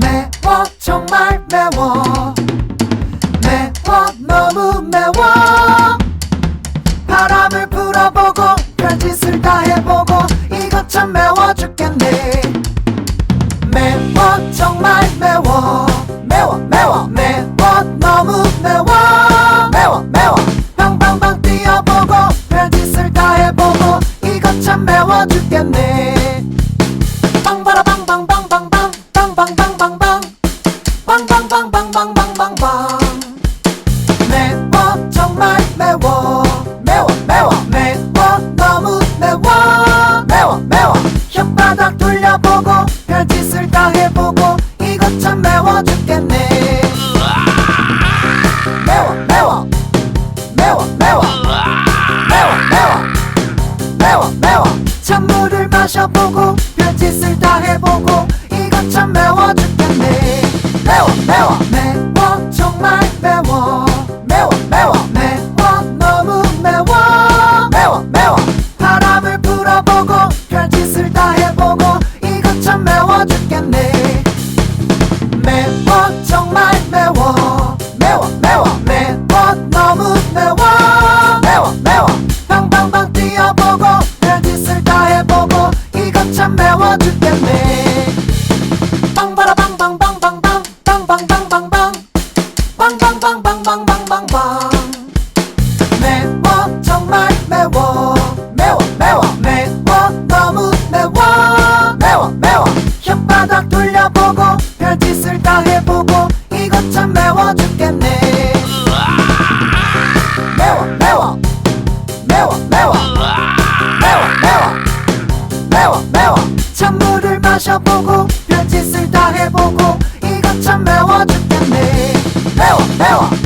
매워 정말 매워. 매워 너무 매워. 바람을 불어보고 별짓을 다 해보고 이것 참 매워 죽겠네. 매워 정말 매워. 매워 매워. 매워 너무 매워. 매워 매워. 방방방 뛰어보고 별짓을 다 해보고 이것 참 매워 죽겠네 빵빵빵빵빵 빵빵빵빵빵 빵빵빵빵빵빵빵빵 매워 정말 매워. 매워 매워. 매워 너무 매워. 매워 매워. 혓바닥 돌려보고 별짓을 다 해보고 이것 참 매워 죽겠네. 매워 매워. 매워 매워. 매워 매워. 매워 매워. 찬물을 마셔보고 별짓을 다 해보고 참 매워 다 해보고 이것 참 매워 죽겠네. 매워 매워. 매워 매워. 매워 매워. 매워 매워. 찬물을 마셔보고 별짓을 다 해보고 이것 참 매워 죽겠네. 매워 매워